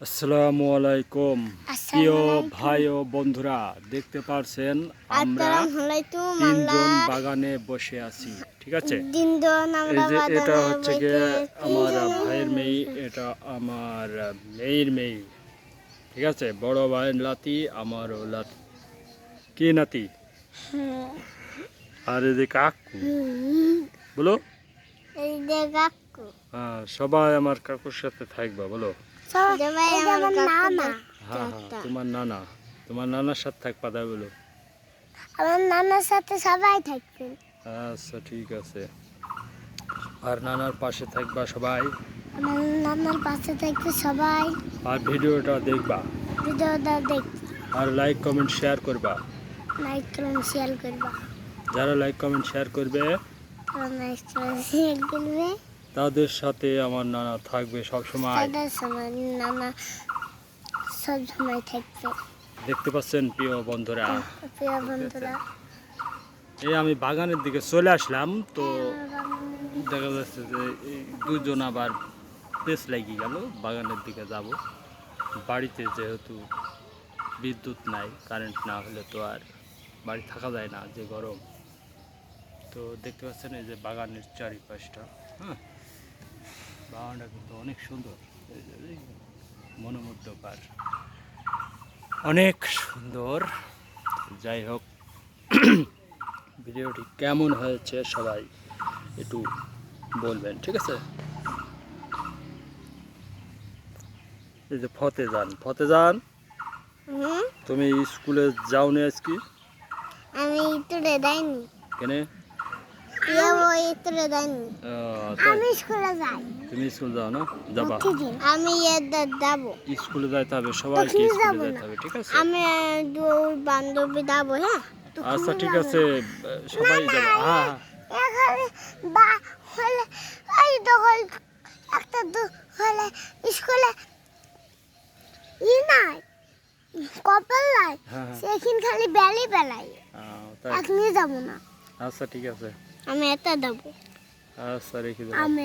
আসসালামু আলাইকুম। প্রিয় ভাই ও বন্ধুরা দেখতে পারছেন আমরা তিনজন বাগানে বসে আছি ঠিক আছে? এই যে এটা হচ্ছে গিয়ে আমার ভাইয়ের মেয়ে এটা আমার মেয়ের মেয়ে ঠিক আছে? বড় ভাইয়ের লাতি আমারও লাতি কি নাতি। আর এই যে কাকু। বলো। এই যে কাকু। হ্যাঁ সবাই আমার কাকুর সাথে থাকবা বলো। আমার নানা। হ্যাঁ হ্যাঁ তোমার নানা। তোমার নানার সাথে থাকবা তাই বলো। আমার নানার সাথে সবাই থাকবেন আচ্ছা ঠিক আছে। আর নানার পাশে থাকবা সবাই। আমার নানার পাশে থাকবে সবাই। আর ভিডিওটা দেখবা। ভিডিওটা দেখবে। আর লাইক কমেন্ট শেয়ার করবা। লাইক করুন শেয়ার করবা। যারা লাইক কমেন্ট শেয়ার করবে তারা লাইক করুন শেয়ার করবে। তাদের সাথে আমার নানা থাকবে সব সময় নানা সব সময় থাকবে। দেখতে পাচ্ছেন প্রিয় বন্ধুরা? প্রিয় বন্ধুরা। এই আমি বাগানের দিকে চলে আসলাম তো দেখা যাচ্ছে যে দুজন আবার পেস লাগিয়ে গেল বাগানের দিকে যাব। বাড়িতে যেহেতু বিদ্যুৎ নাই কারেন্ট না হলে তো আর বাড়ি থাকা যায় না যে গরম। তো দেখতে পাচ্ছেন এই যে বাগানের চারিপাশটা হ্যাঁ। বাগানটা কিন্তু অনেক সুন্দর। মনোমুগ্ধকর। অনেক সুন্দর। যাই হোক ভিডিওটি কেমন হয়েছে সবাই একটু বলবেন ঠিক আছে? এই যে ফতে যান ফতে যান তুমি স্কুলে যাও নি আজকে? আমি দেয়নি কেনে? আমি স্কুলে যাই। তুমি স্কুল যাও না? যাবা। আমি এদের স্কুলে যাইতে হবে সবাইকে স্কুলে যাইতে হবে ঠিক আছে? আমি দুই বান্ধবী যাব হ্যাঁ আচ্ছা ঠিক আছে সবাই যাব। হ্যাঁ হ্যাঁ। বা হলে দখল একটা দু হলে স্কুলে ই নাই কপাল নাই। হ্যাঁ সেখানে খালি বেলি বেলাই। আহ, এখনই যাব না। আচ্ছা ঠিক আছে। আমি এটা দেবো। আচ্ছা রেখে দেবো। আমি